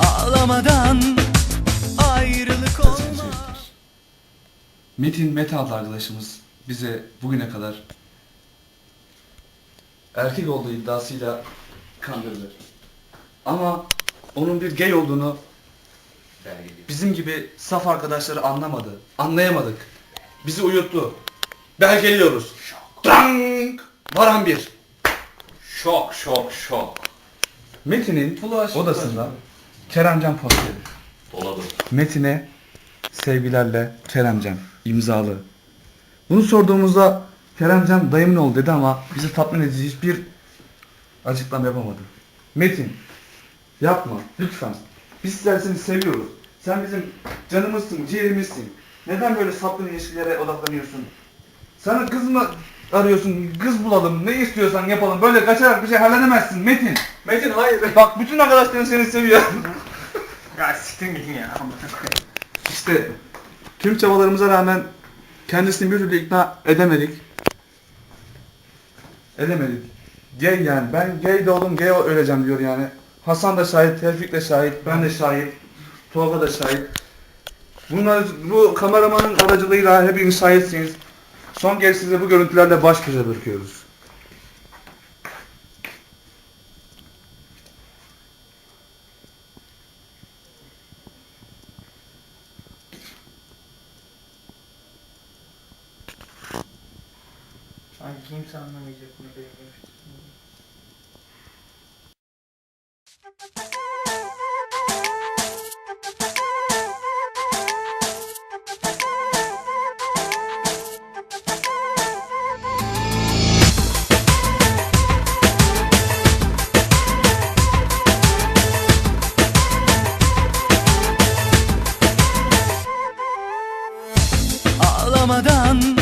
Ağlamadan ayrılık olmaz. Metin Mete adlı arkadaşımız bize bugüne kadar erkek olduğu iddiasıyla kandırdı. Ama onun bir gay olduğunu bizim gibi saf arkadaşları anlamadı. Anlayamadık. Bizi uyuttu. Belgeliyoruz. Dang! Varan bir. Şok şok şok. Metin'in odasında Keremcan posteri. Doladı. Metin'e sevgilerle Keremcan imzalı. Bunu sorduğumuzda Keremcan dayımın ol dedi ama bizi tatmin edici hiçbir açıklama yapamadı. Metin yapma lütfen. Biz sizler seni seviyoruz. Sen bizim canımızsın, ciğerimizsin. Neden böyle sapkın ilişkilere odaklanıyorsun? Sana kız mı arıyorsun? Kız bulalım. Ne istiyorsan yapalım. Böyle kaçarak bir şey halledemezsin Metin. Metin hayır. Bak bütün arkadaşların seni seviyor. Ya siktin gidin ya. İşte tüm çabalarımıza rağmen kendisini bir türlü ikna edemedik. Edemedik. Gay yani. Ben gay de oldum, gay öleceğim diyor yani. Hasan da şahit, Tevfik de şahit, ben de şahit, Tolga da şahit. Bunlar, bu kameramanın aracılığıyla hepiniz şahitsiniz. Son kez size bu görüntülerle baş başa bırakıyoruz. Sanki kimse anlamayacak bunu benim. Ağlamadan